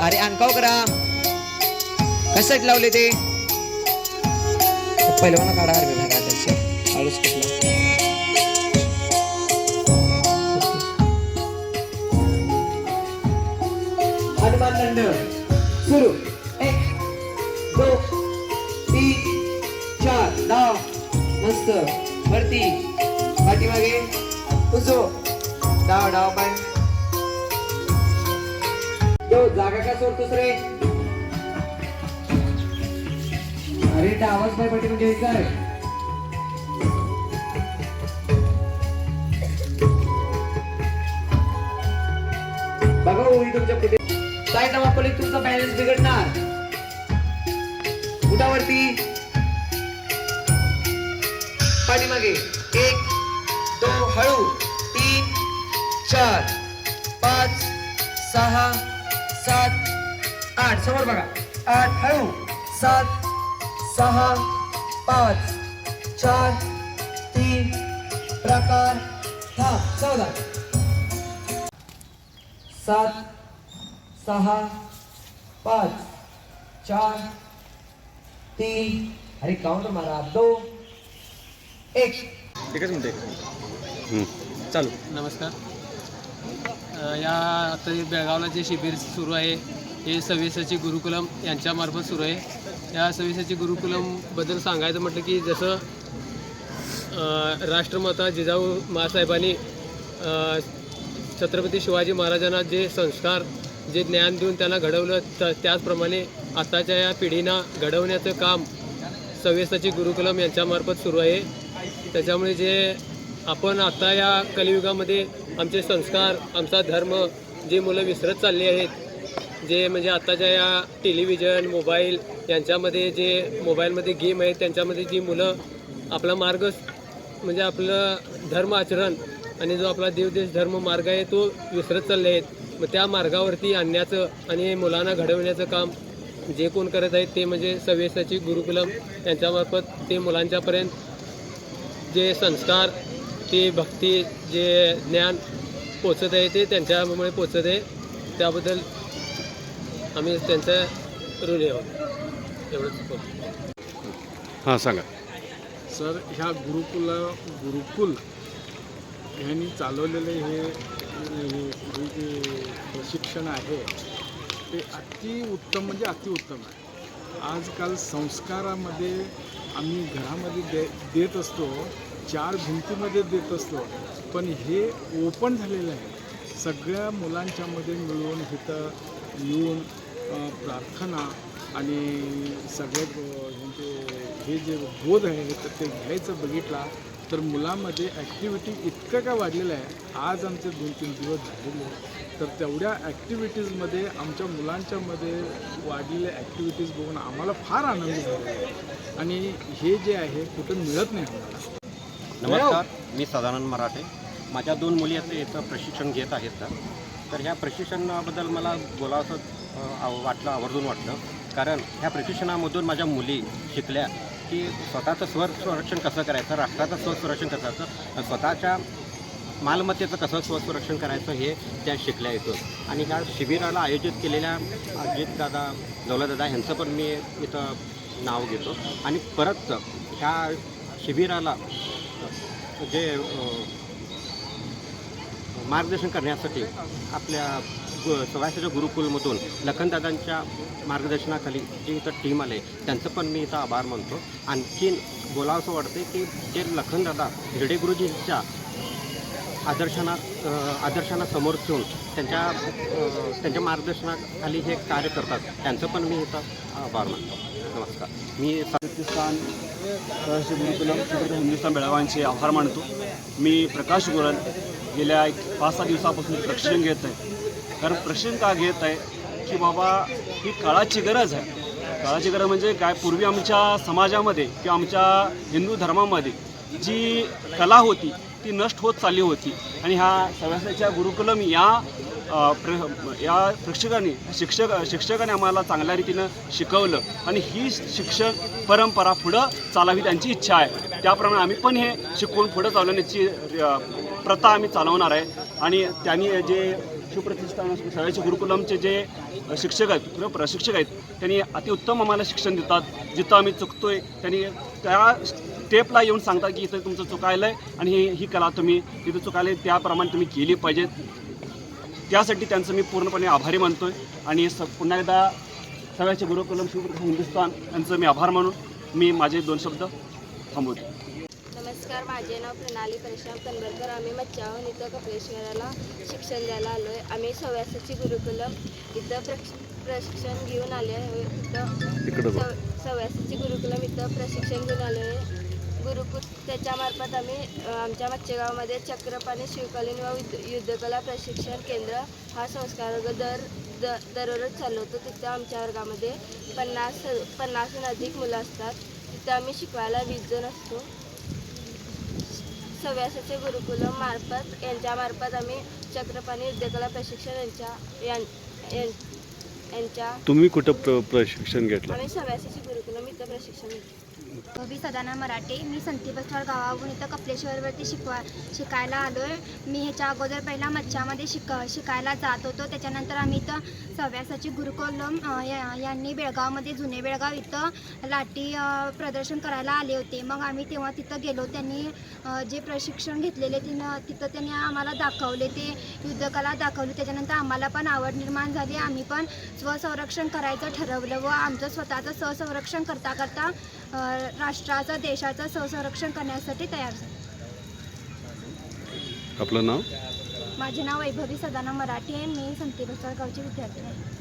अरे अनकाव हो करा? कशासाठी लावले ते? पहिलवाना काढा अरे बघा त्याचे? आळूच कुठला? हनुमान दंड सुरू. एक दोन तीन चार डाव मस्त. वरती. पाठीमागे. उजो डाव डाव पाय. जागा का सोडतोस रे अरे आवाज पाय पाठी म्हणजे काय बघा हो, ओळी तुमच्यापुढे साईड वापरली तुमचा बॅलन्स बिघडणार. उठावरती पाठीमागे. एक दोन हळू. तीन चार पाच सहा सात आठ समोर बघा. आठ हळू. सात सहा पाच चार तीन प्रकार हा चौदा. सात सहा पाच चार तीन. अरे काउंटर मारा. दोन एक. एकच मिनिट चालू. नमस्कार. या आता बेळगावला जे शिबिर सुरू आहे हे सव्वीसाची गुरुकुलम यांच्यामार्फत सुरू आहे. या सव्वीसाची गुरुकुलमबद्दल सांगायचं म्हटलं की जसं राष्ट्रमाता जिजाऊ मासाहेबांनी छत्रपती शिवाजी महाराजांना जे संस्कार जे ज्ञान देऊन त्यांना घडवलं त त्याचप्रमाणे आताच्या या पिढीना घडवण्याचं काम सव्वीसाची गुरुकुलम यांच्यामार्फत सुरू आहे. त्याच्यामुळे जे आपण आता या कलियुगामध्ये आमचे संस्कार आमचा धर्म जे मुलं विसरत चालली आहेत जे म्हणजे आत्ताच्या या टेलिव्हिजन मोबाईल यांच्यामध्ये जे मोबाईलमध्ये गेम आहेत त्यांच्यामध्ये जी मुलं आपला मार्ग म्हणजे आपलं धर्म आचरण आणि जो आपला देवदेश धर्म मार्ग आहे तो विसरत चालले आहेत. मग त्या मार्गावरती आणण्याचं आणि मुलांना घडवण्याचं काम जे कोण करत आहेत ते म्हणजे सव्यसाची गुरुकुलम यांच्यामार्फत ते मुलांच्यापर्यंत जे संस्कार ते भक्ती जे ज्ञान पोचत आहे ते त्यांच्यामुळे पोचत आहे. त्याबद्दल आम्ही त्यांचं ऋणी आहोत. एवढंच हां सांगा. सर ह्या गुरुकुला गुरुकुल ह्यांनी चालवलेले हे हे हे जे प्रशिक्षण आहे ते अतिउत्तम म्हणजे अतिउत्तम आहे. आजकाल संस्कारामध्ये आम्ही घरामध्ये दे देत असतो. चार भिंतीमध्ये देत असतो. पण हे ओपन झालेलं आहे. सगळ्या मुलांच्यामध्ये मिळून इथं येऊन प्रार्थना आणि सगळे म्हणजे हे जे बोध आहे तर ते घ्यायचं बघितला तर मुलामध्ये ॲक्टिव्हिटी इतकं काय वाढलेलं आहे. आज आमचे दोन तीन दिवस झालेले तर तेवढ्या ॲक्टिव्हिटीजमध्ये आमच्या मुलांच्यामध्ये वाढलेल्या ॲक्टिव्हिटीज बघून आम्हाला फार आनंद झाला आहे. आणि हे जे आहे कुठं मिळत नाही आम्हाला. नमस्कार मी सदानंद मराठे. माझ्या दोन मुली आता इथं प्रशिक्षण घेत आहेत. तर तर ह्या प्रशिक्षणाबद्दल मला बोलावंसं वाटलं आवर्जून वाटलं. कारण ह्या प्रशिक्षणामधून माझ्या मुली शिकल्या की स्वतःचं स्वर संरक्षण कसं करायचं राष्ट्राचं स्वसंरक्षण कसं करायचं स्वतःच्या मालमत्तेचं कसं स्वसंरक्षण करायचं हे त्या शिकल्या येतं आणि ह्या शिबिराला आयोजित केलेल्या अजितदादा दौलतदादा ह्यांचं पण मी इथं नाव घेतो. आणि परत ह्या शिबिराला जे मार्गदर्शन करण्यासाठी आपल्या गु गुरुकुलमधून लखनदादांच्या मार्गदर्शनाखाली जी इथं टीम आले त्यांचं पण मी इथं आभार मानतो. आणखीन बोलावंसं वाटते की जे लखनदादा हिरडे गुरुजींच्या आदर्शांना आदर्शांना समोर ठेवून त्यांच्या त्यांच्या मार्गदर्शनाखाली हे कार्य करतात त्यांचं पण मी इथं आभार मानतो. नमस्कार. मी पाकिस्तान सहर्ष गुरुकुलम हिंदुस्थान बेळगावांचे आभार मानतो. मी प्रकाश गोरल गेल्या एक पाच सहा दिवसापासून प्रशिक्षण घेत आहे. कारण प्रशिक्षण का घेत आहे? की बाबा ही काळाची गरज आहे. काळाची गरज म्हणजे काय? पूर्वी आमच्या समाजामध्ये किंवा आमच्या हिंदू धर्मामध्ये जी कला होती ती नष्ट होत चालली होती. आणि ह्या सव्यासाच्या गुरुकुलम या प्र या शिक्षकांनी शिक्षक शिक्षकाने आम्हाला चांगल्या रीतीनं शिकवलं. आणि ही शिक्षक परंपरा पुढं चालावी त्यांची इच्छा आहे. त्याप्रमाणे आम्ही पण हे शिकवून पुढं चालवण्याची प्रथा आम्ही चालवणार आहे. आणि त्यांनी जे शिवप्रतिष्ठान शाळेचे गुरुकुलमचे जे शिक्षक आहेत किंवा प्रशिक्षक आहेत त्यांनी अतिउत्तम आम्हाला शिक्षण देतात. जिथं आम्ही चुकतोय त्यांनी त्या स्टेपला येऊन सांगतात की इथं तुमचं चुकायलं आहे आणि ही ही कला तुम्ही तिथं चुकायला आहे, त्याप्रमाणे तुम्ही केली पाहिजेत. त्यासाठी त्यांचं मी पूर्णपणे आभारी मानतोय. आणि स पुन्हा एकदा सगळ्याचे गुरुकुलम शिवप्रतिष्ठान हिंदुस्थान यांचं मी आभार मानून मी माझे दोन शब्द थांबवतो. नमस्कार माझे नाव प्रणाली परशुराम कनबरकर आम्ही मच्छाहून इथं कपिलेश्वराला शिक्षण द्यायला आलो आहे आम्ही सव्यासाची गुरुकुलम इथं प्रक्ष प्रशिक्षण घेऊन आले आहे इथं सव्यासाची गुरुकुलम इथं प्रशिक्षण घेऊन आलो आहे गुरुकुल त्याच्यामार्फत आम्ही आमच्या मच्छेगावमध्ये चक्रपाणी शिवकालीन व युद्ध युद्धकला प्रशिक्षण केंद्र हा संस्कार वर्ग दर द दररोज चालवतो. तिथं आमच्या वर्गामध्ये पन्नास पन्नासहून अधिक मुलं असतात. तिथं आम्ही शिकवायला वीस जण असतो. सव्यासाचे गुरुकुलम मार्फत यांच्यामार्फत आम्ही चक्रपाणी युद्धकला प्रशिक्षण यांच्या यांच्या तुम्ही कुठं प्र प्रशिक्षण घेतलं? आम्ही सव्यासाची गुरुकुलम इथं प्रशिक्षण घेतो मी सदाना मराठे मी संती बसवाड गावाहून इथं कपलेश्वरवरती शिकवा शिकायला आलो आहे मी ह्याच्या अगोदर पहिला मच्छामध्ये शिक शिकायला जात होतो. त्याच्यानंतर आम्ही इथं सव्यासाची गुरुकुलम या- यांनी बेळगावमध्ये जुने बेळगाव इथं लाटी प्रदर्शन करायला आले होते. मग आम्ही तेव्हा तिथं गेलो. त्यांनी जे प्रशिक्षण घेतलेले तिनं तिथं त्यांनी आम्हाला दाखवले. ते युद्धकला दाखवली. त्याच्यानंतर आम्हाला पण आवड निर्माण झाली. आम्ही पण स्वसंरक्षण करायचं ठरवलं व आमचं स्वतःचं स्वसंरक्षण करता करता राष्ट्राचं देशाचं स्वसंरक्षण करण्यासाठी तयार झालो. आपलं नाव? माझे नाव वैभवी सदाना मराठी आहे मी संती गावची विद्यार्थी आहे.